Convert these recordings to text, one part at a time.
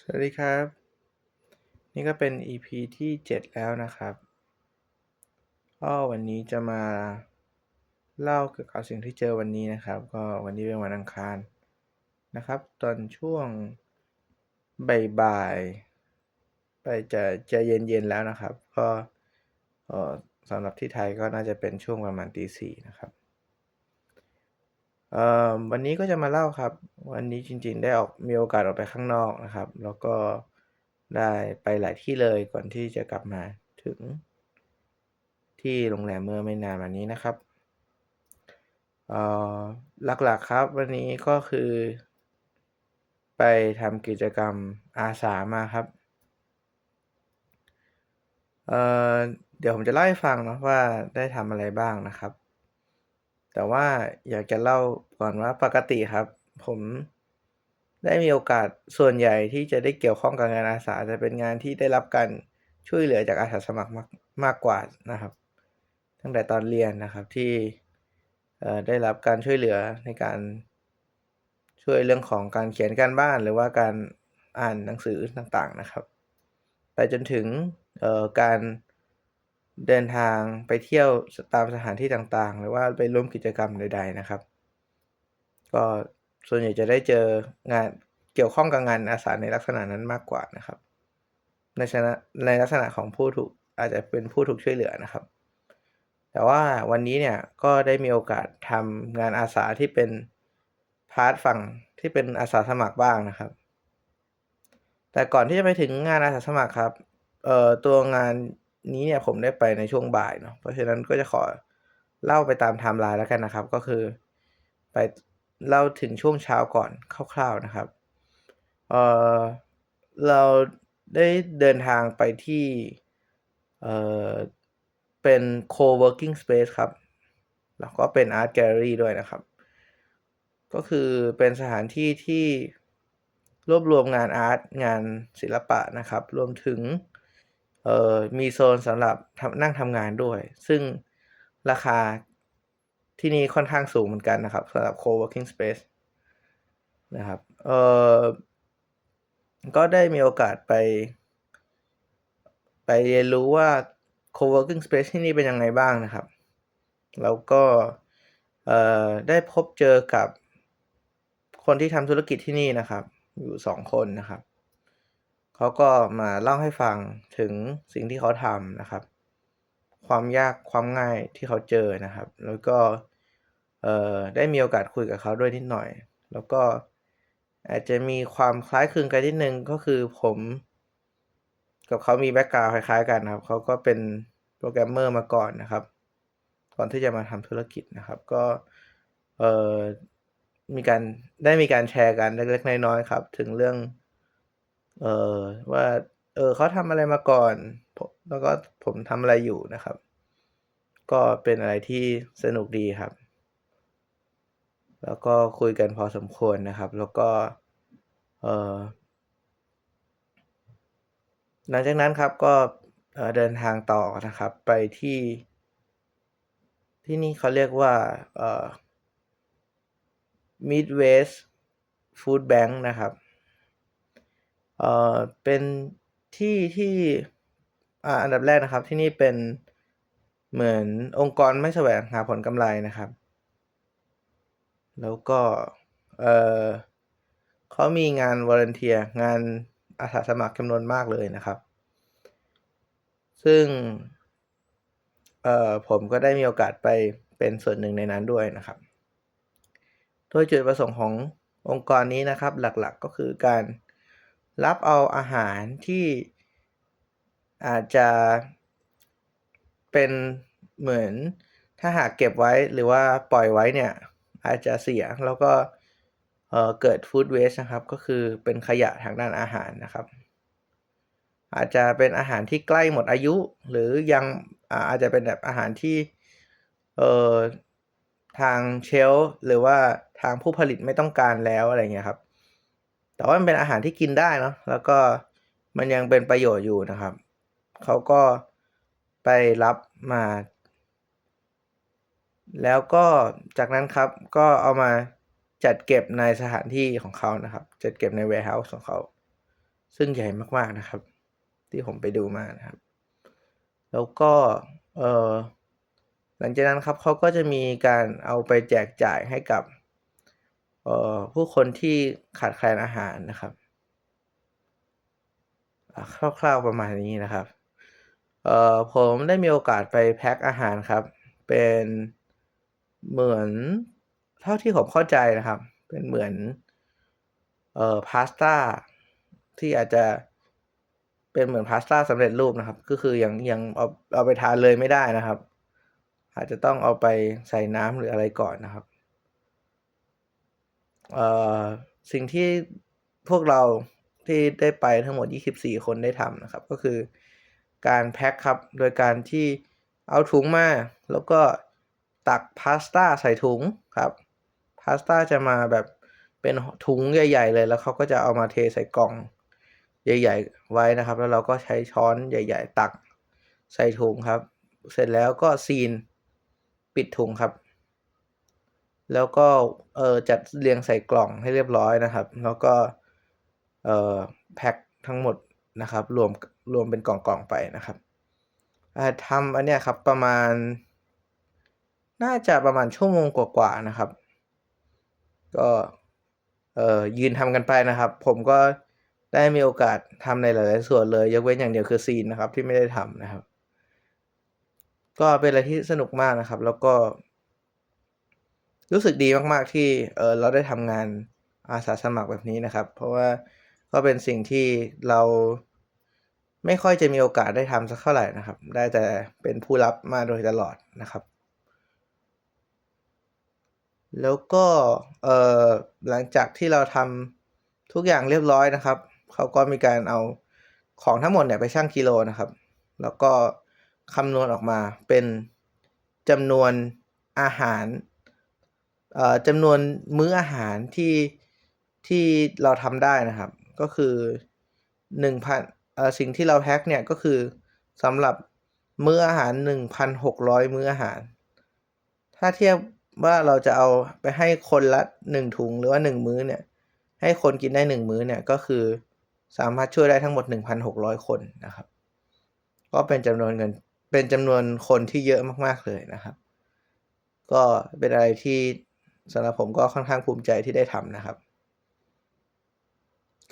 สวัสดีครับ นี่ก็เป็น EP ที่ 7 แล้วนะครับก็วันนี้จะมาเล่าเกี่ยวกับสิ่งที่เจอวันนี้นะครับ ก็วันนี้เป็นวันอังคารนะครับ ตอนช่วงบ่ายๆไปจะจะเย็นๆแล้วนะครับ ก็สำหรับที่ไทยก็น่าจะเป็นช่วงประมาณตีสี่นะครับ เอ่อวันนี้ก็จะมาเล่าครับ วันนี้จริงๆ ได้ออกมีโอกาสออกไปข้างนอกนะครับ แล้วก็ได้ไปหลายที่เลยก่อนที่จะกลับมาถึง ที่โรงแรมเมื่อไม่นานมานี้นะครับเอ่อหลักๆครับ วันนี้ก็คือ ไปทำกิจกรรมอาสามาครับเอ่อเดี๋ยวผมจะเล่าให้ฟังนะว่าได้ทำอะไรบ้างนะครับ แต่ว่าอยากจะเล่าก่อนว่าปกติครับ ผมได้มีโอกาสส่วนใหญ่ที่จะได้เกี่ยวข้องกับงานอาสาจะเป็นงานที่ได้รับการช่วยเหลือจากอาสาสมัครมากมากกว่านะครับ ตั้งแต่ตอนเรียนนะครับที่ได้รับการช่วยเหลือในการช่วยเรื่องของการเขียนการบ้านหรือว่าการอ่านหนังสือต่างๆนะครับ ไปจนถึงการ เดินทางไปเที่ยวตามสถานที่ต่างๆ หรือว่าไปร่วมกิจกรรมใด ๆนะครับ ก็ส่วนใหญ่จะได้เจองานเกี่ยวข้องกับงานอาสาในลักษณะนั้นมากกว่านะครับ ในชนะในลักษณะของผู้ถูกอาจจะเป็นผู้ถูกช่วยเหลือนะครับ แต่ว่าวันนี้เนี่ยก็ได้มีโอกาสทำงานอาสาที่เป็นพาร์ทฝั่งที่เป็นอาสาสมัครบ้างนะครับ แต่ก่อนที่จะไปถึงงานอาสาสมัครครับเอ่อตัวงาน นี้เนี่ยผมได้ไปในช่วงบ่ายเนาะเพราะฉะนั้นก็จะขอเล่าไปตามไทม์ไลน์แล้วกันนะครับ ก็คือไปเล่าถึงช่วงเช้าก่อนคร่าวๆนะครับเออเราได้เดินทางไปที่เออเป็น co-working space ครับ แล้วก็เป็น art gallery ด้วยนะครับ ก็คือเป็นสถานที่ที่รวบรวมงานอาร์ตงานศิลปะนะครับ รวมถึง เอ่อมีโซนสำหรับนั่งทำงานด้วย ซึ่งราคาที่นี่ค่อนข้างสูงเหมือนกันนะครับสำหรับ co-working space นะครับเอ่อก็ได้มีโอกาสไป ไปเรียนรู้ว่า co-working space ที่นี่เป็นยังไงบ้างนะครับ แล้วก็เอ่อได้พบเจอกับคนที่ทำธุรกิจที่นี่นะครับ อยู่สองคนนะครับ เขาก็มาเล่าให้ฟังถึงสิ่งที่เขาทำนะครับ ความยากความง่ายที่เขาเจอนะครับ แล้วก็เออได้มีโอกาสคุยกับเขาด้วยนิดหน่อย แล้วก็อาจจะมีความคล้ายคลึงกันนิดนึงก็คือผม กับเขามีแบ็กกราวคล้ายๆ กันนะครับ เขาก็เป็นโปรแกรมเมอร์มาก่อนนะครับ ก่อนที่จะมาทำธุรกิจนะครับ ก็เออมีการได้มีการแชร์กันเล็กๆน้อยๆครับ ถึงเรื่อง เออว่า เออเขาทำอะไรมาก่อนแล้วก็ผมทำอะไรอยู่นะครับ ก็เป็นอะไรที่สนุกดีครับ แล้วก็คุยกันพอสมควรนะครับ แล้วก็เออหลังจากนั้นครับก็เอ่อเดินทางต่อนะครับ ไปที่ที่นี่เขาเรียกว่าเอ่อ Midwest Food Bank นะครับ เอ่อ เป็นที่ที่ อ่า อันดับแรกนะครับ ที่นี่เป็นเหมือนองค์กรไม่แสวงหาผลกำไรนะครับ แล้วก็ เอ่อเขามีงาน volunteer งานอาสาสมัครจำนวนมากเลยนะครับ ซึ่ง เอ่อ ผมก็ได้มีโอกาสไปเป็นส่วนหนึ่งในนั้นด้วยนะครับ โดยจุดประสงค์ขององค์กรนี้นะครับ หลักๆก็คือการ รับเอาอาหารที่อาจจะเป็นเหมือนถ้าหากเก็บไว้หรือว่าปล่อยไว้เนี่ย อาจจะเสียแล้วก็เออเกิด food waste นะครับ ก็คือเป็นขยะทางด้านอาหารนะครับ อาจจะเป็นอาหารที่ใกล้หมดอายุ หรือยังอาจจะเป็นแบบอาหารที่เอ่อทางเชลหรือว่าทางผู้ผลิตไม่ต้องการแล้วอะไรเงี้ยครับ แต่ว่ามันเป็นอาหารที่กินได้เนาะแล้วก็มันยังเป็นประโยชน์อยู่นะครับ เขาก็ไปรับมา แล้วก็จากนั้นครับก็เอามาจัดเก็บในสถานที่ของเขานะครับ จัดเก็บใน warehouse ของเขา ซึ่งใหญ่มากๆนะครับ ที่ผมไปดูมานะครับ แล้วก็เออหลังจากนั้นครับเขาก็จะมีการเอาไปแจกจ่ายให้กับ ผู้คนที่ขาดแคลนอาหารนะครับคร่าวๆประมาณนี้นะครับเออผมได้มีโอกาสไปแพ็กอาหารครับ เป็นเหมือนเท่าที่ผมเข้าใจนะครับ เป็นเหมือนเอ่อพาสต้าที่อาจจะเป็นเหมือนพาสต้าสำเร็จรูปนะครับ ก็คือยังยังเอาเอาไปทานเลยไม่ได้นะครับ อาจจะต้องเอาไปใส่น้ำหรืออะไรก่อนนะครับ สิ่งที่พวกเราที่ได้ไปทั้งหมด 24 คนได้ทำนะครับ ก็คือการแพ็กครับ โดยการที่เอาถุงมา แล้วก็ตักพาสต้าใส่ถุงครับ พาสต้าจะมาแบบเป็นถุงใหญ่ ๆ เลย แล้วเขาก็จะเอามาเทใส่กล่องใหญ่ ๆ ไว้นะครับ แล้วเราก็ใช้ช้อนใหญ่ ๆ ตักใส่ถุงครับ เสร็จแล้วก็ซีลปิดถุงครับ แล้วก็เออจัดเรียงใส่กล่องให้เรียบร้อยนะครับ แล้วก็เออแพ็กทั้งหมดนะครับ รวมรวมเป็นกล่องๆไปนะครับทำอันเนี้ยครับประมาณ น่าจะประมาณชั่วโมงกว่าๆนะครับ ก็เออยืนทำกันไปนะครับ ผมก็ได้มีโอกาสทำในหลายๆส่วนเลย ยกเว้นอย่างเดียวคือซีลนะครับที่ไม่ได้ทำนะครับ ก็เป็นอะไรที่สนุกมากนะครับ แล้วก็ รู้สึกดีมาก ๆ ที่เออเราได้ทำงานอาสาสมัครแบบนี้นะครับ เพราะว่าก็เป็นสิ่งที่เราไม่ค่อยจะมีโอกาสได้ทำสักเท่าไหร่นะครับ ได้แต่เป็นผู้รับมาโดยตลอดนะครับ แล้วก็เออหลังจากที่เราทำทุกอย่างเรียบร้อยนะครับ เขาก็มีการเอาของทั้งหมดเนี่ยไปชั่งกิโลนะครับ แล้วก็คำนวณออกมาเป็นจำนวนอาหาร จำนวนมื้ออาหารที่ที่เราทำได้นะครับ ก็คือ1,000เอ่อสิ่งที่เราแพ็กเนี่ยก็คือสำหรับมื้ออาหาร 1,600 มื้ออาหาร ถ้าเทียบว่าเราจะเอาไปให้คนละ 1 ถุงหรือว่า 1 มื้อเนี่ย ให้คนกินได้ 1 มื้อเนี่ยก็คือสามารถช่วยได้ทั้งหมด 1,600 คนนะครับ ก็เป็นจำนวนเงินเป็นจำนวนคนที่เยอะมาก ๆ เลยนะครับ ก็เป็นอะไรที่ สำหรับผมก็ค่อนข้างภูมิใจที่ได้ทำนะครับ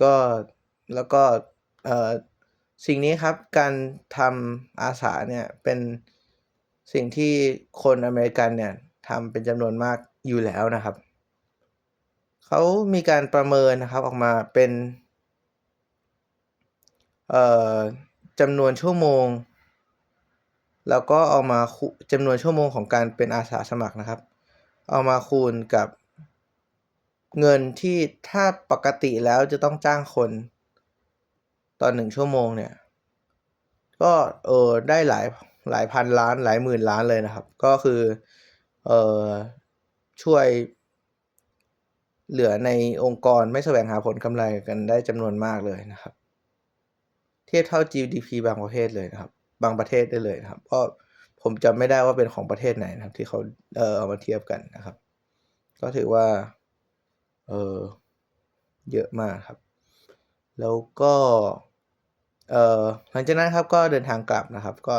ก็แล้วก็สิ่งนี้ครับการทำอาสาเนี่ยเป็นสิ่งที่คนอเมริกันเนี่ยทำเป็นจำนวนมากอยู่แล้วนะครับ เขามีการประเมินนะครับออกมาเป็นจำนวนชั่วโมง แล้วก็เอามาจำนวนชั่วโมงของการเป็นอาสาสมัครนะครับ เอามาคูณกับ เงินที่ถ้าปกติแล้วจะต้องจ้างคนต่อ1ชั่วโมงเนี่ย ก็เออได้หลายหลายพันล้านหลายหมื่นล้านเลยนะครับ ก็คือเออช่วยเหลือในองค์กรไม่แสวงหาผลกำไรกันได้จำนวนมากเลยนะครับ เทียบเท่า GDP บางประเทศเลยนะครับ บางประเทศได้เลยนะครับก็ ผมจำไม่ได้ว่าเป็นของประเทศไหนนะครับ ที่เขาเออเอามาเทียบกันนะครับ ก็ถือว่า เออเยอะมากครับ แล้วก็เออหลังจากนั้นครับก็เดินทางกลับนะครับ ก็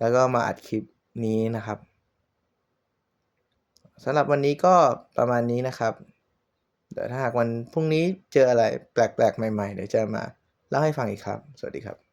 แล้วก็มาอัดคลิปนี้นะครับสำหรับวันนี้ก็ประมาณนี้นะครับเดี๋ยวถ้าหากวันพรุ่งนี้เจออะไรแปลกๆ ใหม่ๆ เดี๋ยวจะมาเล่าให้ฟังอีกครับ สวัสดีครับ